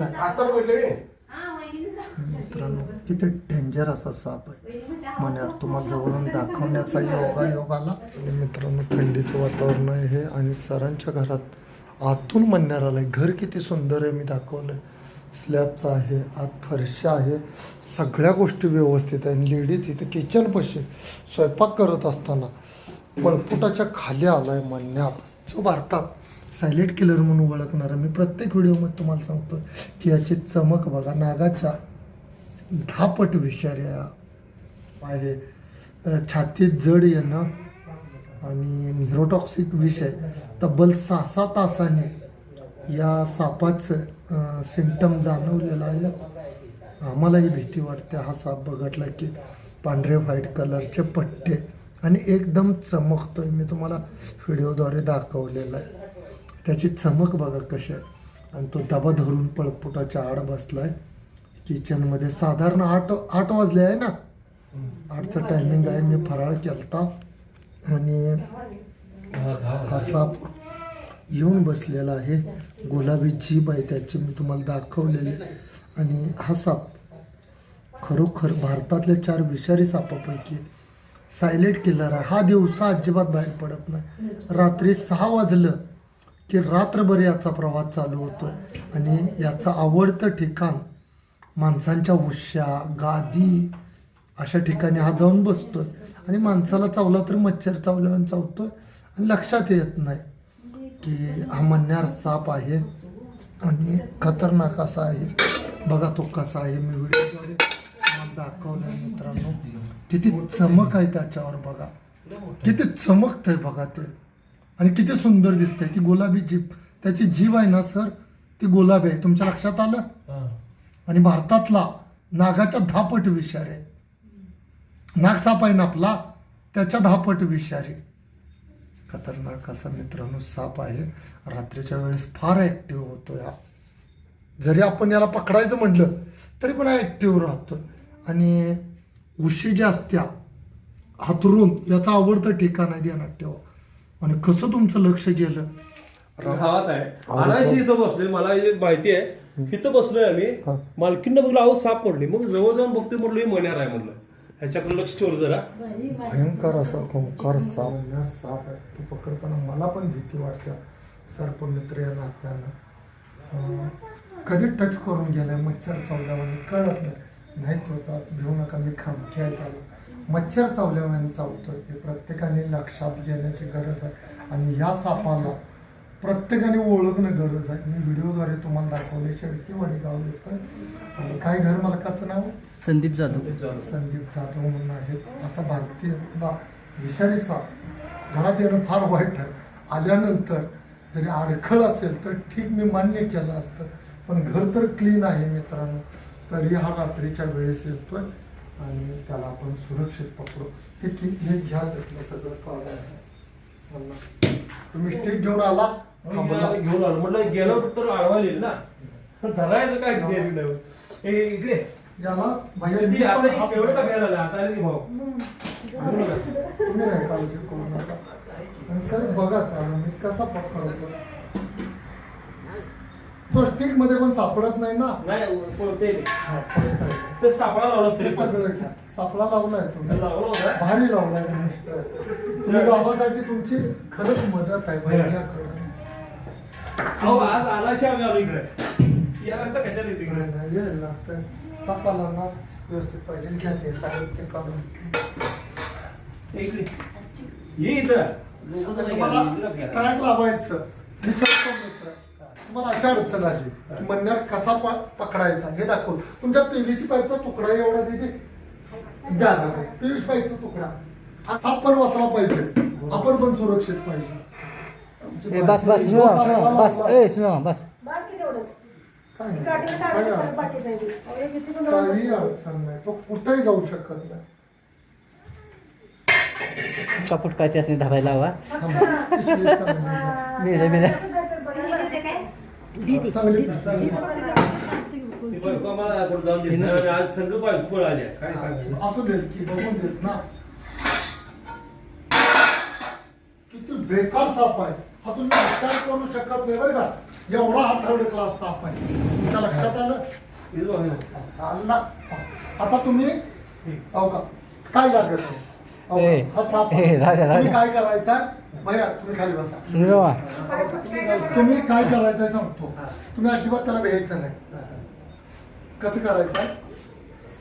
आता मित्रांनो किती डेंजर असा साप आहे. मण्यार तुम्हाला जवळून दाखवण्याचा योगा योग आला? आणि मित्रांनो थंडीचं वातावरण आहे हे आणि सरांच्या घरात आतून मण्यार आलाय घर किती सुंदर आहे मी दाखवलंय. स्लॅबचं आहे आत फरशा आहे सगळ्या गोष्टी व्यवस्थित आहे. लेडीज इथे किचन पशी स्वयंपाक करत असताना पळपुटाच्या खाली आलाय मण्यार जो भारतात सायलेंट किलर म्हणून ओळखणारा मी प्रत्येक व्हिडिओमध्ये तुम्हाला सांगतो की याची चमक बघा. नागाच्या धापट विषाऱ्या आहे. छातीत जड येणं आणि निरोटॉक्सिक विषय. तब्बल सहा सहा तासाने या सापाचं सिमटम जाणवलेला आहे. आम्हालाही भीती वाटते. हा साप बघटला की पांढरे व्हाईट कलरचे पट्टे आणि एकदम चमकतोय. मी तुम्हाला व्हिडिओद्वारे दाखवलेला आहे. त्याची चमक बघा कशी आहे. आणि तो डबा धरून पळपुटाच्या आड बसलाय. किचनमध्ये साधारण आठ आठ वाजले आहे ना. आठचं टायमिंग आहे. मी फराळ केलता. आणि हा साप येऊन बसलेला आहे. गुलाबी जीभ आहे त्याची. मी तुम्हाला दाखवलेली. आणि हा साप खरोखर भारतातल्या चार विषारी सापापैकी सायलेंट किलर आहे. हा दिवसा अजिबात बाहेर पडत नाही. रात्री सहा वाजलं. की रात्रभर याचा प्रवास चालू होतो. आणि याचं आवडतं ठिकाण माणसांच्या उश्या गादी अशा ठिकाणी हा जाऊन बसतो आहे आणि माणसाला चावला तर मच्छर चावल्यावर चावतो आहे आणि लक्षात येत नाही की हा मन्यार साप आहे आणि खतरनाक असा आहे. बघा तो कसा आहे. मी व्हिडिओद्वारे तुम्हाला आहे मित्रांनो. किती चमक आहे त्याच्यावर बघा. किती चमकतंय बघा ते. आणि किती सुंदर दिसतंय. ती गुलाबी जीभ. त्याची जीभ आहे ना सर ती गुलाबी आहे. तुमच्या लक्षात आलं? आणि भारतातला नागाच्या दहापट विषारी आहे. नाग साप आहे ना आपला त्याच्या दहापट विषारी खतरनाक असा मित्रांनो साप आहे. रात्रीच्या वेळेस फार ॲक्टिव्ह होतो या जरी आपण याला पकडायचं म्हटलं तरी पण ॲक्टिव्ह राहतो आणि उशी ज्या असत्या हातरून याचं आवडतं ठिकाण आहे ध्यानात ठेवा. आणि कसं तुमचं लक्ष गेलं? रा- गावात आहे अनाशी इथं बसलोय मला हे माहिती आहे. इथं बसलोय आम्ही. हा. मालकीनं बघलं अहो साप पडली. मग जवळ जाऊन बघतोय म्हटलं हे मण्यार आहे म्हणलं. ह्याच्याकडे लक्ष ठेवलं जरा. भयंकर असा ओंकार साप. साप आहे. तो पकडताना मला पण भीती वाटते. सर्पमित्र या नात्यानं. कधी टच करून गेलाय? मच्छर चावल्यावर कळत नाही. नाही तो घेऊ नका मी खामकी आहे त्याला. मच्छर चावल्यावर चावतोय हे प्रत्येकाने लक्षात घेण्याची गरज आहे. आणि या सापाला प्रत्येकाने ओळखणं गरज आहे. मी व्हिडिओद्वारे तुम्हाला दाखवले शेळकी वडगाव येतं आणि काय घर मालकाचं नाव? संदीप जाधव. संदीप जाधव. म्हणून आहेत. असा भारतीय विषारी साप घरात येणं फार वाईट आहे. आल्यानंतर जरी अडखळ असेल तर ठीक मी मान्य केलं असतं. पण घर तर क्लीन आहे मित्रांनो. तरी हा रात्रीच्या वेळेस येतोय. आणि त्याला आपण सुरक्षित पकडू. हे की हे घ्या घेतलं सगळं काढा म्हणलं. तुम्ही स्टिक घेऊन आला थांबला. घेऊन आलो. म्हटलं गेलो तर अडवायला येईल ना. धरायचं काय गेली नाही. ए, इकडे. याला बाहेर ती आता ही? आता आली की भाऊ. तुम्ही नाही काळजी करू नका आणि सर बघा त्याला मी कसा पकडतो. तो स्टिकमध्ये पण सापडत नाही ना? नाही पळते ते. सापळा लावला तरी सगळं घ्या. सापळा लावलाय तुम्ही. लावला होता भारी लावलाय तुम्ही. गावासाठी तुमची खरंच मदत आहे अहो आज आलाशी आम्ही आलो इकडे. या लागतं कशाला येते इकडे? येईल लागतं सापाला ना व्यवस्थित पाहिजे. घ्या ते साहित्य काढून. इकडे. ये इथं. ट्रॅक लावायचं. मित्र. तुम्हाला अशा अडचण आली की म्हणण्यात कसा पकडायचा? हे दाखवू तुमच्या पीव्हीसी पाईपचा तुकडा एवढा तिथे द्या पीव्हीसी पाईपचा तुकडा. हा साप पण वाचला पाहिजे. आपण पण सुरक्षित पाहिजे. बस बस बस. ए सुनो बस. बस ते. काही अडचण नाही. कुठेही जाऊ शकत नाही. कपट काय त्यासनी धरायला हवा. मेले मेले असं करतात बघा. चांगली पिशवी. ती बायको आम्हाला कुठं जाऊन देत नाही. आज संघ आल्या काय सांगायचं असू देत की बघून देत ना. किती बेकार साप आहे. हा तुम्ही विचार करू शकत नाही बरं का. एवढा हा थर्ड क्लास साप आहे. तुमच्या लक्षात बघ. अल्ला आता तुम्ही अहो का? काय लागत हा साप काय करायचं? भैया तुम्ही खाली बसा. तुम्ही काय करायचंय सांगतो. तुम्ही अजिबात त्याला भ्यायचं नाही. कसं करायचंय?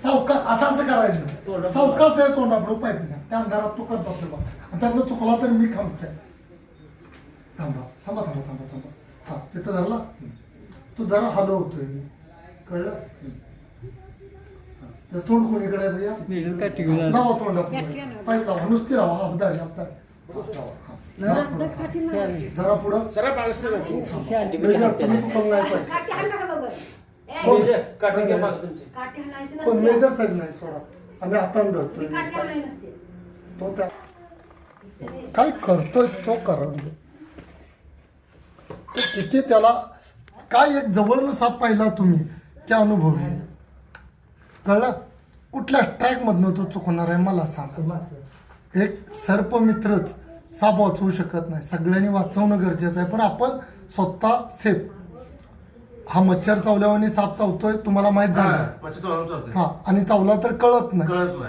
सावकाश असं असं करायचं. सावकाश आहे तोंडापुढं घ्या त्या अंधारात तो कच जातो बा आणि त्यातनं चुकला तर मी खामतोय थांबा थांबा थांबा थांबा थांबा. हा तिथं धरला? तू जरा हलवतोय मी. कळलं? हा. त्याचं तोंड कोणीकडे आहे भैया? मेजर काय टिकून लावा तोंडापुढे. पाईप लावा. नुसती लावा. हा दाढी आपला जरा पुढं मेजर, तुम्ही नाही घ्या तुमची. पण मेजर साहेब नाही सोडा आम्ही हाताने धरतोय तो त्या काय करतोय तो करा तो किती त्याला काय एक जवळनं साप पाहिला तुम्ही? त्या अनुभवी. कळलं? कुठल्या स्ट्राईक मधनं तो चुकणार आहे? मला सांग. एक सर्पमित्रच साप वाचवू शकत नाही. सगळ्यांनी वाचवणं गरजेचं आहे. पण आपण स्वतः सेफ. हा मच्छर चावल्यावर साप चावतोय तुम्हाला माहीत झालं. हा आणि चावला तर कळत नाही. कळत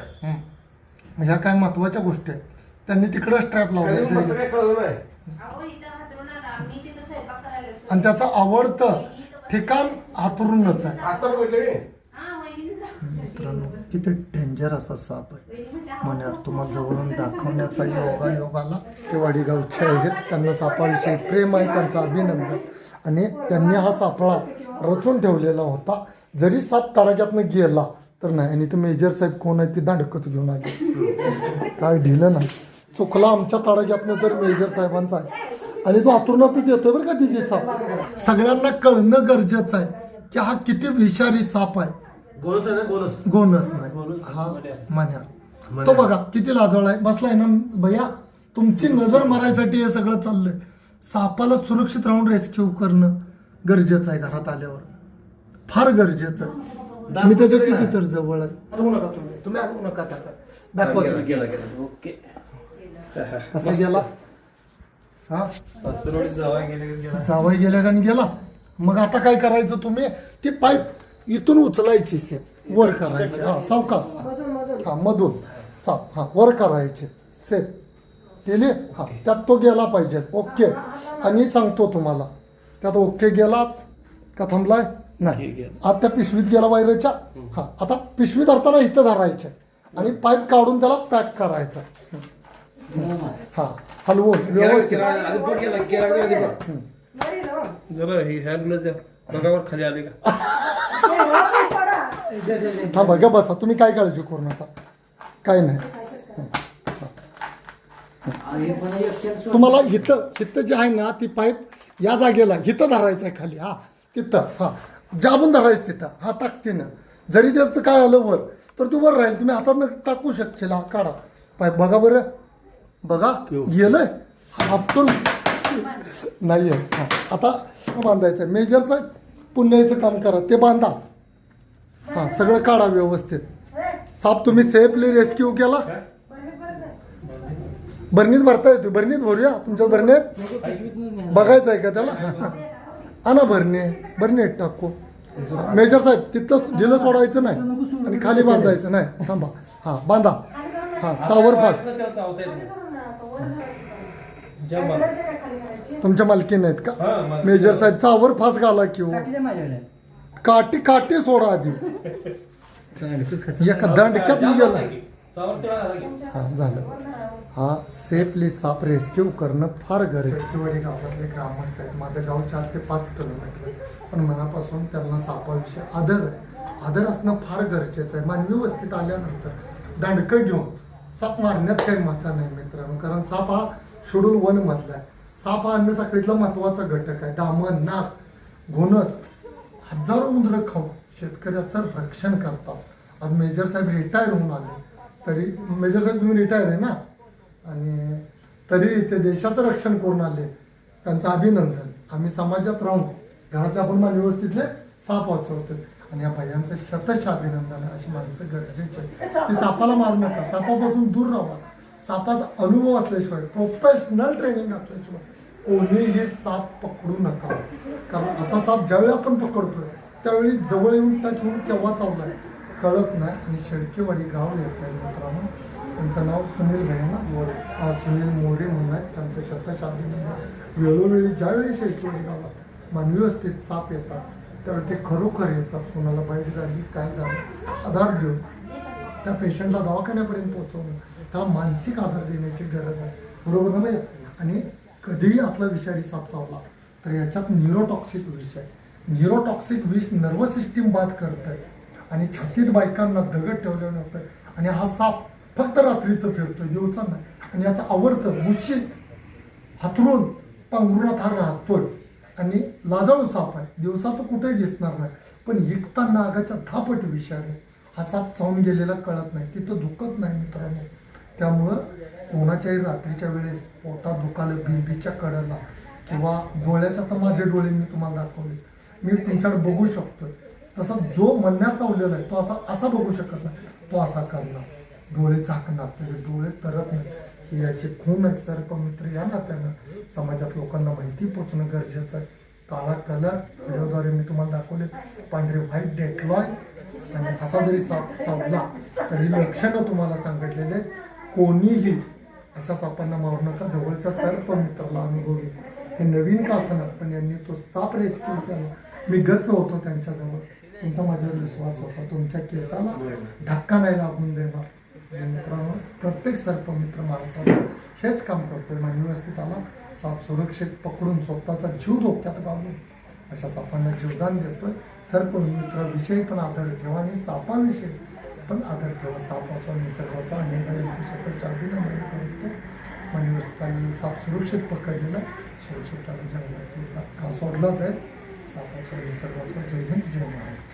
ह्या काय महत्त्वाच्या गोष्टी आहेत. त्यांनी तिकडं स्ट्रॅप लावलाय. मस्त काय कळलं नाही. अहो, इथं हातरून आता मी तिथं स्वयंपाक करायला लागले. आणि त्याचं आवडतं ठिकाण हातरूनच आहे. आता बघितलं मी हा, वहिनीने सांगितलं. किती डेंजर असा साप आहे. वहिनी तुम्हाला जवळून दाखवण्याचा योगा योगाला ते वडीगावचे आहेत. त्यांना सापाविषयी प्रेम आहे त्यांचं अभिनंदन. आणि त्यांनी हा सापळा रचून ठेवलेला होता. जरी साप तडाक्यातनं गेला तर नाही. आणि ते मेजर साहेब कोण आहे ते दांडकच घेऊन आले. काय ढिलं नाही. चुकला आमच्या तडाक्यातनं तर मेजर साहेबांचा आहे. आणि तो आतुरणातच येतोय बरं का तिथे साप. सगळ्यांना कळणं गरजेचं आहे की हा किती विषारी साप आहे. आहे ना गोलस गोनस नाही. हा मान्यार तो बघा किती लाजवळ आहे. बसलाय ना भैया तुमची नजर मारायसाठी हे सगळं चाललंय. सापाला सुरक्षित राहून रेस्क्यू करणं गरजेचं आहे घरात आल्यावर. फार गरजेचं आहे. मी त्याच्या किती तर जवळ आहे. हलवू नका तुम्ही. तुम्ही हलवू नका त्याला. दाखवा गेला त्याला. गेला गेला. ओके. कसा गेला? हा? गेले गेला. जावई गेल्या का आणि गेला. मग आता काय करायचं तुम्ही? ती पाईप इथून उचलायची सेप वर करायची. हा सावकाश. हा मधून. साप हा वर करायचे. सेप केली? हा त्यात तो गेला पाहिजे. ओके. आणि सांगतो तुम्हाला. त्यात ओके गेलात का थांबलाय? नाही. आता त्या पिशवीत गेला वायरच्या हा आता पिशवी धरताना इथं धरायचे. आणि पाईप काढून त्याला पॅक करायचा. हा हलवून. व्यवस्थित. हो. जरा हे बघावर खाली आले का? हा बघा बसा. तुम्ही काय काळजी करू नका. काय नाही. तुम्हाला इथं इथं जे आहे ना ती पाईप या जागेला इथं धरायचं आहे खाली. हा तिथं हा. जाबून धरायचं तिथं. हा टाकतीनं जरी जास्त काय आलं वर तर तू वर राहील. तुम्ही हातात टाकू शकशील. हा काढा. पाईप बघा बरं. बघा गेलं हातून. नाही आहे हा. आता बांधायचं आहे मेजर साहेब पुण्याचं काम करा ते बांधा. हा सगळं काढा व्यवस्थित. साप तुम्ही सेफली रेस्क्यू केला? बरणीत भरता येतो बरणीत भरूया? तुमच्या बरणीत? बघायचं आहे का त्याला? आणा भरणे बरणीत टाकू मेजर साहेब तिथलं दिलं सोडायचं नाही आणि खाली बांधायचं नाही. थांबा. हा बांधा. हा चावर फास. तुमच्या मालकीन आहेत का? हा. मेजर साहेब चावर फास घाला किंवा काठी काठी सोडा आधी. एका दांडक्यात गेला. झाला. हा झालं. हा सेफली साप रेस्क्यू करणं फार गरजेचं. गावातले ग्रामस्थ आहेत. माझं गाव चार ते पाच किलोमीटर आहे. पण मनापासून त्यांना सापाविषयी आदर आहे आदर असणं फार गरजेचं आहे. मानवी वस्तीत आल्यानंतर दांडकं घेऊन साप मारण्यात काही मजा नाही मित्रांनो. कारण साप हा शेड्यूल वन मधला आहे. साप हा अन्न साखळीतला महत्त्वाचा घटक आहे. दामन नाक घोणस हजारो उंदरं खाऊन शेतकऱ्याचं रक्षण करतात. आज मेजर साहेब रिटायर होऊन आले. तरी मेजर साहेब तुम्ही रिटायर आहे ना? आणि तरी ते देशाचं रक्षण करून आले. त्यांचं अभिनंदन. आम्ही समाजात राहून घरातले आपण मान व्यवस्थितले साप वाचवतो आणि या भयांचं शतश अभिनंदन अशी माणसं गरजेची आहे ती सापाला मारू नका. सापापासून दूर राहा. सापाचा अनुभव असल्याशिवाय प्रोफेशनल ट्रेनिंग असल्याशिवाय कोणीही साप पकडू नका. कारण असा साप ज्यावेळी आपण पकडतोय त्यावेळी जवळ येऊन टच होऊन केव्हा चावलाय? कळत नाही आणि शेडकेवाडी गाव येत आहे मित्रांनो. त्यांचं नाव सुनील भैया मोरे. सुनील मोरे म्हणून आहे. त्यांचं शेताच्या आधी वेळोवेळी ज्यावेळी शेडकेवाडी गावात मानवी वस्तीत साप येतात त्यावेळी ते खरोखर येतात. कोणाला बाईट झाली काय झालं आधार देऊन त्या पेशंटला दवाखान्यापर्यंत पोहोचवणं. त्याला मानसिक आधार देण्याची गरज आहे. बरोबर ना आणि कधीही असला विषारी साप चावला तर याच्यात न्यूरोटॉक्सिक विष आहे. न्यूरोटॉक्सिक विष नर्वस सिस्टीम बाद करत आहे आणि छातीत बायकांना दगड ठेवल्याने होतं आणि हा साप फक्त रात्रीचं फिरतोय दिवसा नाही. आणि याचं आवडतं मुशी हातरून पांघरुणात हा राहतोय. आणि लाजाळू साप आहे. दिवसा तो कुठेही दिसणार नाही. पण एकता नागाच्या धापट विषारी. आहे हा साप चावून गेलेला कळत नाही. तिथं दुखत नाही मित्रांनो. त्यामुळं कोणाच्याही रात्रीच्या वेळेस पोटात दुखालं बिंबीच्या कडेला किंवा डोळ्याच्या तर माझे डोळे मी तुम्हाला दाखवले मी तुमच्याकडे बघू शकतो तसं जो मन्यार चावलेला आहे तो असा असा बघू शकत नाही. तो असा करणार. डोळे झाकणार. त्याचे डोळे तरत नाही याचे खून आहेत सर्प मित्र या नात्यानं. समाजात लोकांना माहिती पोचणं गरजेचं आहे. काळा कलर. व्हिडिओद्वारे मी तुम्हाला दाखवले पांढरे व्हाईट डेटलॉय. आणि असा जरी साप चावला तरी लक्षणं तुम्हाला सांगितलेले कोणीही अशा सापांना मारू नका. जवळच्या सर्प मित्राला अनुभवी हे नवीन का असणार? पण यांनी तो साप रेस्क्यू केला. मी गच्च होतो त्यांच्याजवळ. तुमचा माझ्यावर विश्वास होता. तुमच्या केसाला धक्का नाही लागून देणार. मित्रांनो प्रत्येक सर्प मित्र महाराष्ट्राला हेच काम करतोय. मानवी आला साप सुरक्षित पकडून स्वतःचा जीव धोक्यात घालून. अशा सापांना जीवदान देतो सर्प मित्राविषयी पण आदर ठेवा आणि सापाविषयी पण आदर ठेवा. सापाचा निसर्गाचा आणि यांची स्वतःच्या अभिनंदन करतो मानवी अस्तित्वाला साप सुरक्षित पकडलेला सुरक्षित त्याला जंगलात का सोडलाच आहे. सापाच्या निसर्गाचा जय हिंद जय महाराष्ट्र.